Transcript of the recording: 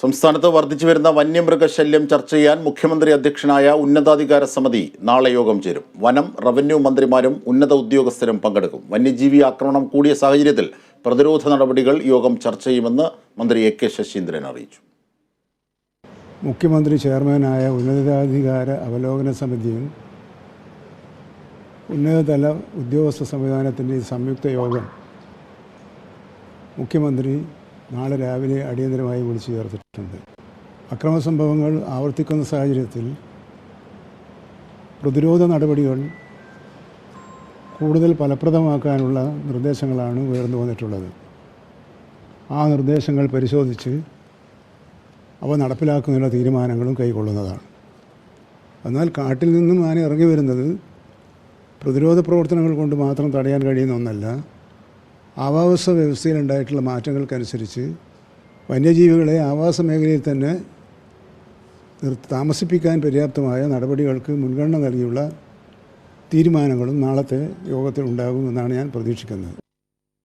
സംസ്ഥാനത്ത് വർദ്ധിച്ചു വരുന്ന വന്യമൃഗശല്യം ചർച്ച ചെയ്യാൻ മുഖ്യമന്ത്രി അധ്യക്ഷനായ ഉന്നതാധികാര സമിതി നാളെ യോഗം ചേരും. വനം റവന്യൂ മന്ത്രിമാരും ഉന്നത ഉദ്യോഗസ്ഥരും പങ്കെടുക്കും. വന്യജീവി ആക്രമണം കൂടിയ സാഹചര്യത്തിൽ പ്രതിരോധ നടപടികൾ യോഗം ചർച്ച ചെയ്യുമെന്ന് മന്ത്രി എ കെ ശശീന്ദ്രൻ അറിയിച്ചു. മുഖ്യമന്ത്രി ചെയർമാനായ ഉന്നതാധികാര അവലോകന സമിതിയും ഉന്നതതല ഉദ്യോഗസ്ഥ സംവിധാനത്തിന്റെ സംയുക്ത യോഗം മുഖ്യമന്ത്രി നാളെ രാവിലെ അടിയന്തരമായി വിളിച്ചു ചേർത്തിട്ടുണ്ട്. അക്രമ സംഭവങ്ങൾ ആവർത്തിക്കുന്ന സാഹചര്യത്തിൽ പ്രതിരോധ നടപടികൾ കൂടുതൽ ഫലപ്രദമാക്കാനുള്ള നിർദ്ദേശങ്ങളാണ് ഉയർന്നു വന്നിട്ടുള്ളത്. ആ നിർദ്ദേശങ്ങൾ പരിശോധിച്ച് അവ നടപ്പിലാക്കുന്നതിനുള്ള തീരുമാനങ്ങളും കൈക്കൊള്ളുന്നതാണ്. എന്നാൽ കാട്ടിൽ നിന്നും ആന ഇറങ്ങി വരുന്നത് പ്രതിരോധ പ്രവർത്തനങ്ങൾ കൊണ്ട് മാത്രം തടയാൻ കഴിയുന്ന ഒന്നല്ല ആവാസ വ്യവസ്ഥയിൽ ഉണ്ടായിട്ടുള്ള മാറ്റങ്ങൾക്കനുസരിച്ച് വന്യജീവികളെ ആവാസ മേഖലയിൽ തന്നെ താമസിപ്പിക്കാൻ പര്യാപ്തമായ നടപടികൾക്ക് മുൻഗണന നൽകിയുള്ള തീരുമാനങ്ങളും നാളത്തെ യോഗത്തിൽ ഉണ്ടാകുമെന്നാണ് ഞാൻ പ്രതീക്ഷിക്കുന്നത്.